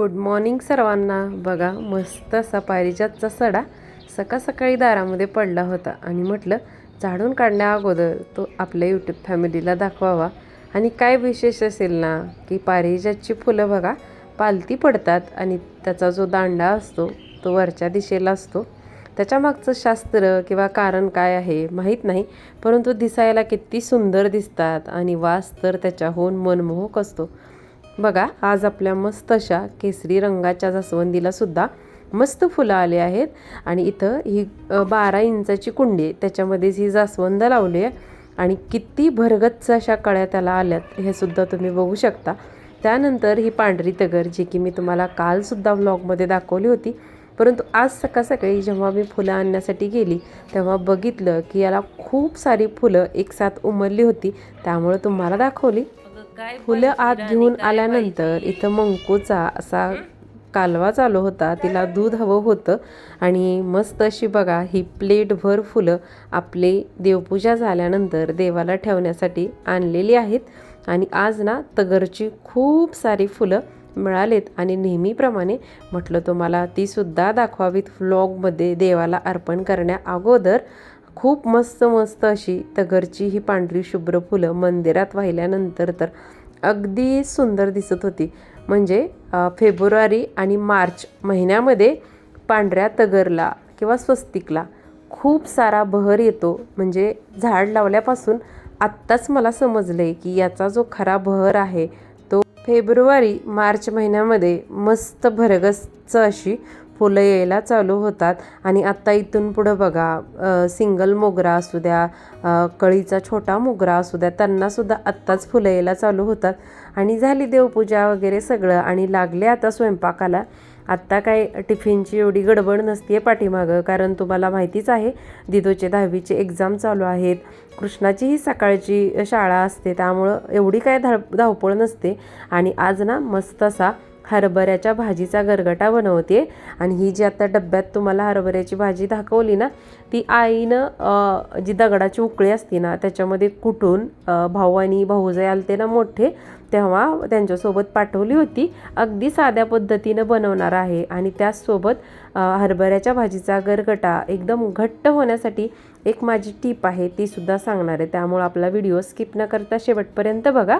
Good morning सर्वांना. बघा मस्त असा पारिजातचा सडा सकाळ सकाळी दारामध्ये पडला होता आणि म्हटलं झाडून काढण्या अगोदर तो आपल्या यूट्यूब फॅमिलीला दाखवावा. आणि काय विशेष असेल ना की पारिजातची फुलं बघा पालती पडतात आणि त्याचा जो दांडा असतो तो वरच्या दिशेला असतो. त्याच्या मागचं शास्त्र किंवा कारण काय आहे माहीत नाही परंतु दिसायला किती सुंदर दिसतात आणि वास तर त्याच्याहून मनमोहक असतो. बघा आज आपल्या मस्त अशा केसरी रंगाच्या जास्वंदीला सुद्धा मस्त फुलं आले आहेत. आणि इथं ही बारा इंचाची कुंडी आहे. त्याच्यामध्येच ही जास्वंद लावली आहे. आणि किती भरगच्च अशा कळ्या त्याला आल्यात हे सुद्धा तुम्ही बघू शकता. त्यानंतर ही पांढरी तगर जी की मी तुम्हाला कालसुद्धा व्लॉगमध्ये दाखवली होती. परंतु आज सकाळ सकाळी जेव्हा मी फुलं आणण्यासाठी गेली तेव्हा बघितलं की याला खूप सारी फुलं एकसाथ उमरली होती. त्यामुळं तुम्हाला दाखवली. फुलं आत घेऊन आल्यानंतर इथं मंकूचा असा कालवा चालू होता तिला दूध हवं होतं. आणि मस्त अशी बघा ही प्लेटभर फुलं आपले देवपूजा झाल्यानंतर देवाला ठेवण्यासाठी आणलेली आहेत. आणि आज ना तगरची खूप सारी फुलं मिळालेत. आणि नेहमीप्रमाणे म्हटलं तुम्हाला तीसुद्धा दाखवावीत व्लॉगमध्ये देवाला अर्पण करण्या अगोदर. खूप मस्त मस्त अशी तगरची ही पांढरी शुभ्र फुलं मंदिरात वाहिल्यानंतर तर अगदी सुंदर दिसत होती. म्हणजे फेब्रुवारी आणि मार्च महिन्यामध्ये पांढऱ्या तगरला किंवा स्वस्तिकला खूप सारा बहर येतो. म्हणजे झाड लावल्यापासून आत्ताच मला समजलं आहे की याचा जो खरा बहर आहे तो फेब्रुवारी मार्च महिन्यामध्ये मस्त भरगस्त अशी फुलं यायला चालू होतात. आणि आत्ता इथून पुढं बघा सिंगल मोगरा असू द्या कळीचा छोटा मोगरा असू द्या त्यांनासुद्धा आत्ताच फुलं यायला चालू होतात. आणि झाली देवपूजा वगैरे सगळं आणि लागले आता स्वयंपाकाला. आत्ता काय टिफिनची एवढी गडबड नसते पाठीमागं कारण तुम्हाला माहितीच आहे दिदोचे दहावीचे एक्झाम चालू आहेत. कृष्णाचीही सकाळची शाळा असते त्यामुळं एवढी काय धाव धावपळ नसते. आणि आज ना मस्त असा हरभऱ्याच्या भाजीचा गरगटा बनवते. आणि ही जी आता डब्यात तुम्हाला हरभऱ्याची भाजी दाखवली ना ती आईनं जी दगडाची उकळी असते ना त्याच्यामध्ये कुटून भाऊ आणि भाऊजाई आलते ना मोठे तेव्हा त्यांच्यासोबत पाठवली होती. अगदी साध्या पद्धतीनं बनवणार आहे. आणि त्याचसोबत हरभऱ्याच्या भाजीचा गरगटा एकदम घट्ट होण्यासाठी एक माझी टीप आहे ती सुद्धा सांगणार आहे. त्यामुळे आपला व्हिडिओ स्किप न करता शेवटपर्यंत बघा.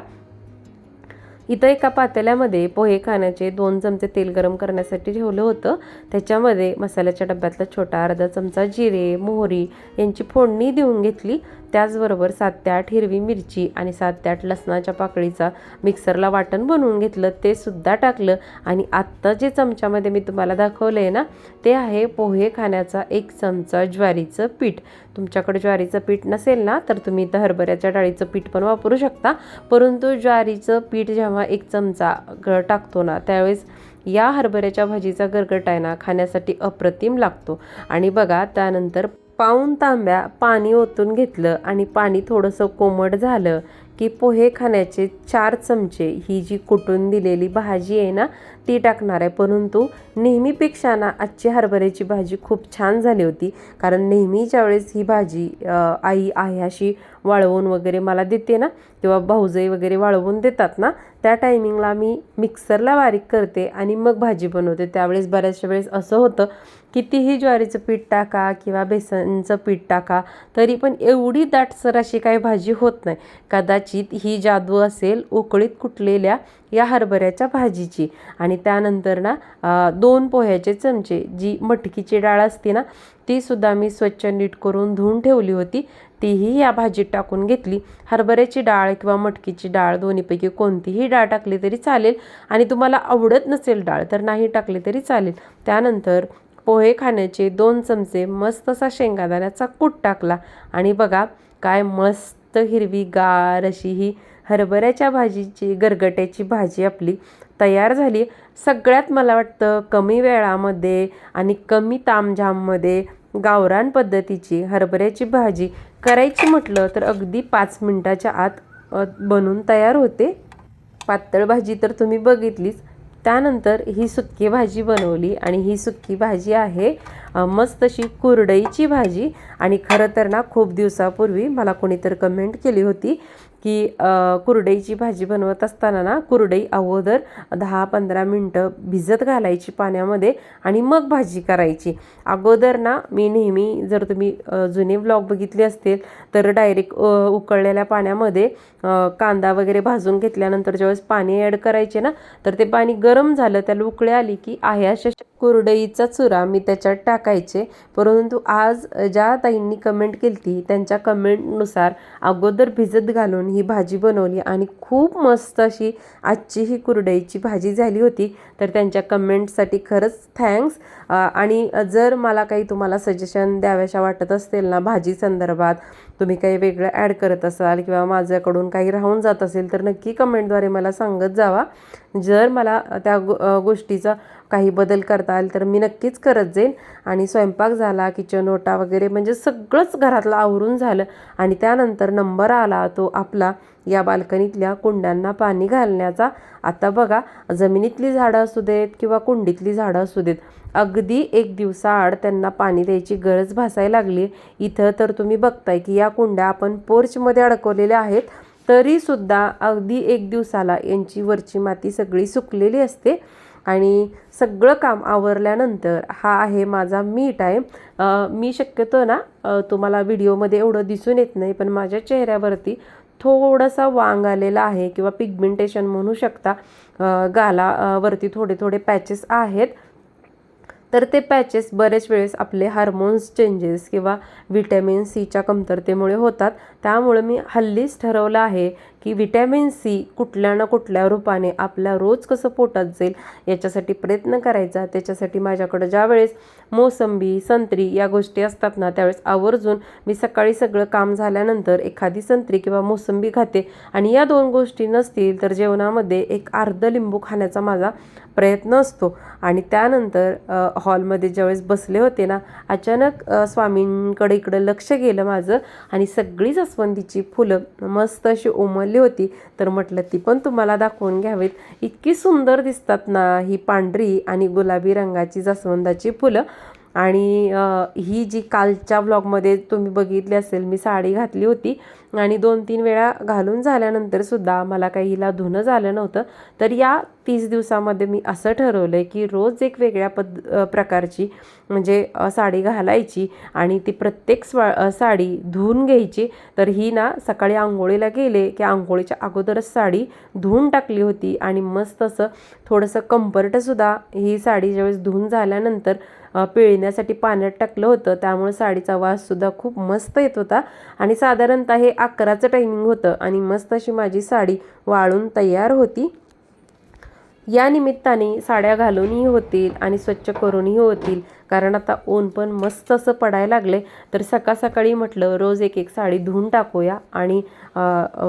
इथं एका पातेल्यामध्ये पोहे खाण्याचे दोन चमचे तेल गरम करण्यासाठी ठेवलं होतं. त्याच्यामध्ये मसाल्याच्या डब्यातला छोटा अर्धा चमचा जिरे मोहरी यांची फोडणी देऊन घेतली. त्याचबरोबर सात ते आठ हिरवी मिरची आणि सात ते आठ लसणाच्या पाकळीचा मिक्सरला वाटण बनवून घेतलं ते सुद्धा टाकलं. आणि आत्ता जे चमच्यामध्ये मी तुम्हाला दाखवलं आहे ना ते आहे पोहे खाण्याचा एक चमचा ज्वारीचं पीठ. तुमच्याकडे ज्वारीचं पीठ नसेल ना तर तुम्ही इथं हरभऱ्याच्या डाळीचं पीठ पण वापरू शकता. परंतु ज्वारीचं पीठ जेव्हा एक चमचा ग टाकतो ना त्यावेळेस या हरभऱ्याच्या भाजीचा गरगट आहे ना खाण्यासाठी अप्रतिम लागतो. आणि बघा त्यानंतर पाऊन तांब्या पाणी ओतून घेतलं आणि पाणी थोडंसं कोमट झालं की पोहे खाण्याचे चार चमचे ही जी कुटून दिलेली भाजी आहे ना ती टाकणार आहे. परंतु नेहमीपेक्षा ना आजची हरभऱ्याची भाजी खूप छान झाली होती. कारण नेहमी ज्यावेळेस ही भाजी आई आहे अशी वाळवून वगैरे मला देते ना. किंवा भाऊजाई वगैरे वाळवून देतात ना त्या टायमिंगला मी मिक्सरला बारीक करते आणि मग भाजी बनवते. त्यावेळेस बऱ्याचशा वेळेस असं होतं कितीही ज्वारीचं पीठ टाका किंवा बेसनचं पीठ टाका तरी पण एवढी दाटसर अशी काही भाजी होत नाही. कदाचित ही जादू असेल उकळीत कुटलेल्या या हरभऱ्याच्या भाजीची. आणि त्यानंतर ना दोन पोह्याचे चमचे जी मटकीची डाळ असते ना ती सुद्धा मी स्वच्छ नीट करून धुवून ठेवली होती. तीही या भाजीत टाकून घेतली. हरभऱ्याची डाळ किंवा मटकीची डाळ दोन्हीपैकी कोणतीही डाळ टाकली तरी चालेल. आणि तुम्हाला आवडत नसेल डाळ तर नाही टाकली तरी चालेल. त्यानंतर पोहे खाण्याचे दोन चमचे मस्त असा शेंगादाण्याचा कूट टाकला. आणि बघा काय मस्त हिरवी गार अशी ही हरभऱ्याच्या भाजीची गरगट्याची भाजी आपली तयार झाली. सगळ्यात मला वाटतं कमी वेळामध्ये आणि कमी तामझाममध्ये गावरान पद्धतीची हरभऱ्याची भाजी करायची म्हटलं तर अगदी पाच मिनटाच्या आत बनून तयार होते. पातळ भाजी तर तुम्ही बघितलीच. त्यानंतर ही सुक्की भाजी बनवली आणि ही सुक्की भाजी आहे मस्त अशी कुरडईची भाजी. आणि खरं तर ना खूप दिवसापूर्वी मला कोणीतर कमेंट केली होती की कुरडईची भाजी बनवत असताना ना कुरडई अगोदर दहा पंधरा मिनटं भिजत घालायची पाण्यामध्ये आणि मग भाजी करायची. अगोदर ना मी नेहमी जर तुम्ही जुने ब्लॉग बघितले असतील तर डायरेक्ट उकळलेल्या पाण्यामध्ये कांदा वगैरे भाजून घेतल्यानंतर ज्यावेळेस पाणी ॲड करायचे ना तर ते पाणी गरम झालं त्याला उकळी आली की आहे अशा कुरडईचा चुरा मी त्याच्यात टाकायचे. परंतु आज ज्या ताईंनी कमेंट केली ती त्यांच्या कमेंटनुसार अगोदर भिजत घालून ही भाजी बनवली आणि खूप मस्त अशी आजची ही कुरडईची भाजी झाली होती. तर त्यांच्या कमेंटसाठी खरंच थँक्स आणि जर मला काही तुम्हाला सजेशन द्याव्याशा वाटत असतील ना भाजी संदर्भात तुम्ही काही वेगळं ॲड करत असाल किंवा माझ्याकडून काही राहून जात असेल तर नक्की कमेंटद्वारे मला सांगत जावा. जर मला त्या गो गोष्टीचा काही बदल करता आले तर मी नक्कीच करत जाईन. आणि स्वयंपाक झाला किचन ओटा वगैरे म्हणजे सगळंच घरातलं आवरून झालं. आणि त्यानंतर नंबर आला तो आपला या बाल्कनीतल्या कुंड्यांना पाणी घालण्याचा. आता बघा जमिनीतली झाडं असू देत किंवा कुंडीतली झाडं असू देत अगदी एक दिवसाआड त्यांना पाणी द्यायची गरज भासायला लागली. इथं तर तुम्ही बघताय की या कुंड्या आपण पोर्चमध्ये अडकवलेल्या आहेत तरीसुद्धा अगदी एक दिवसाला यांची वरची माती सगळी सुकलेली असते. आणि सगळं काम आवरल्यानंतर हा आहे माझा मी टाईम मी शक्यतो ना तुम्हाला व्हिडिओमध्ये एवढं दिसून येत नाही पण माझ्या चेहऱ्यावरती थोडासा वांग आलेला आहे किंवा पिगमेंटेशन म्हणू शकता. गाला वरती थोडे थोडे पॅचेस आहेत. तर ते पॅचेस बरेच वेळेस आपले हार्मोन्स चेंजेस किंवा व्हिटॅमिन सीच्या कमतरतेमुळे होतात. त्यामुळे मी हल्लीच ठरवलं आहे की विटॅमिन सी कुठल्या ना कुठल्या रूपाने आपल्या रोज कसं पोटात जाईल याच्यासाठी प्रयत्न करायचा. त्याच्यासाठी माझ्याकडं ज्या वेळेस मोसंबी संत्री या गोष्टी असतात ना त्यावेळेस आवर्जून मी सकाळी सगळं काम झाल्यानंतर एखादी संत्री किंवा मोसंबी खाते. आणि या दोन गोष्टी नसतील तर जेवणामध्ये एक अर्ध लिंबू खाण्याचा माझा प्रयत्न असतो. आणि त्यानंतर हॉलमध्ये ज्यावेळेस बसले होते ना अचानक स्वामींकडे इकडं लक्ष गेलं माझं आणि सगळीच जास्वंदीची फुलं मस्त अशी उमलली होती. तर म्हटलं ती पण तुम्हाला दाखवून घ्यावीत. इतकी सुंदर दिसतात ना ही पांढरी आणि गुलाबी रंगाची जास्वंदाची फुलं. आणि ही जी कालच्या ब्लॉगमध्ये तुम्ही बघितली असेल मी साडी घातली होती. आणि दोन तीन वेळा घालून झाल्यानंतर सुद्धा मला काही हिला धुणं झालं नव्हतं. तर या तीस दिवसामध्ये मी असं ठरवलं आहे की रोज एक वेगळ्या पद प्रकारची म्हणजे साडी घालायची आणि ती प्रत्येक स्वा साडी धुवून घ्यायची. तर ही ना सकाळी आंघोळीला गेले की आंघोळीच्या अगोदरच साडी धुवून टाकली होती आणि मस्त असं थोडंसं कम्फर्टसुद्धा ही साडी ज्यावेळेस धुवून झाल्यानंतर पिळण्यासाठी पाण्यात टाकलं होतं. त्यामुळे साडीचा वाससुद्धा खूप मस्त येत होता. आणि साधारणतः हे अकराचं टायमिंग होतं आणि मस्त अशी माझी साडी वाळून तयार होती. या निमित्ताने साड्या घालूनही होतील आणि स्वच्छ करूनही होतील. कारण आता ऊन पण मस्त असं पडायला लागले. तर सकाळ सकाळी म्हटलं रोज एक एक साडी धुवून टाकूया आणि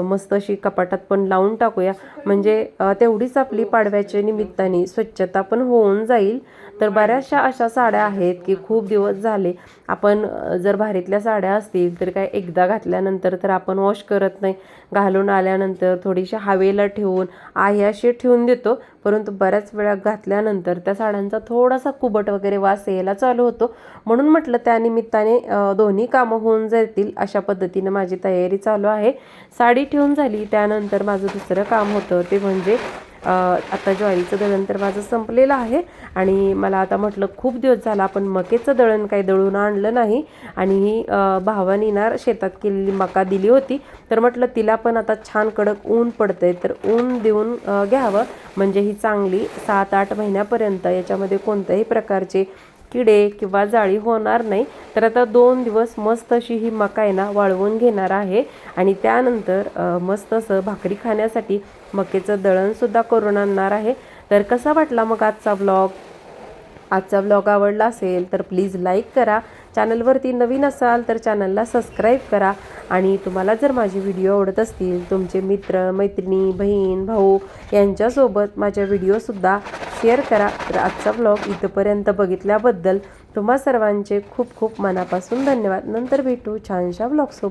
मस्त अशी कपाटात पण लावून टाकूया. म्हणजे तेवढीच आपली पाडव्याच्या निमित्ताने स्वच्छता पण होऊन जाईल. तर बऱ्याचशा अशा साड्या आहेत की खूप दिवस झाले आपण जर भारीतल्या साड्या असतील तर काय एकदा घातल्यानंतर तर आपण वॉश करत नाही. घालून आल्यानंतर थोडीशी हवेला ठेवून आहे अशी ठेवून देतो. परंतु बऱ्याच वेळा घातल्यानंतर त्या साड्यांचा थोडासा कुबट वगैरे वास यायला चालू होतो. म्हणून म्हटलं त्यानिमित्ताने दोन्ही कामं होऊन जातील अशा पद्धतीनं माझी तयारी चालू आहे. साडी ठेवून झाली त्यानंतर माझं दुसरं काम होतं ते म्हणजे आता ज्वारीचं दळण तर माझं संपलेलं आहे आणि मला आता म्हटलं खूप दिवस झाला आपण मकेचं दळण काही दळून आणलं नाही आणि ही अ, भावानी ना शेतात केलेली मका दिली होती. तर म्हटलं तिला पण आता छान कडक ऊन पडतंय तर ऊन देऊन घ्यावं. म्हणजे ही चांगली सात आठ महिन्यापर्यंत याच्यामध्ये कोणत्याही प्रकारचे किडे किंवा जाळी होणार नाही. तर आता दोन दिवस मस्त अशी ही मका आहे ना वाळवून घेणार आहे. आणि त्यानंतर मस्त असं भाकरी खाण्यासाठी मकेचं दळणसुद्धा करून आणणार आहे. तर कसा वाटला मग आजचा ब्लॉग आजचा ब्लॉग आवडला असेल तर प्लीज लाईक करा. चॅनलवरती नवीन असाल तर चॅनलला सबस्क्राईब करा. आणि तुम्हाला जर माझे व्हिडिओ आवडत असतील तुमचे मित्र मैत्रिणी बहीण भाऊ यांच्यासोबत माझ्या व्हिडिओसुद्धा शेअर करा. तर आजचा ब्लॉग इथंपर्यंत बघितल्याबद्दल तुम्हा सर्वांचे खूप खूप मनापासून धन्यवाद. नंतर भेटू छानशा ब्लॉगसोबत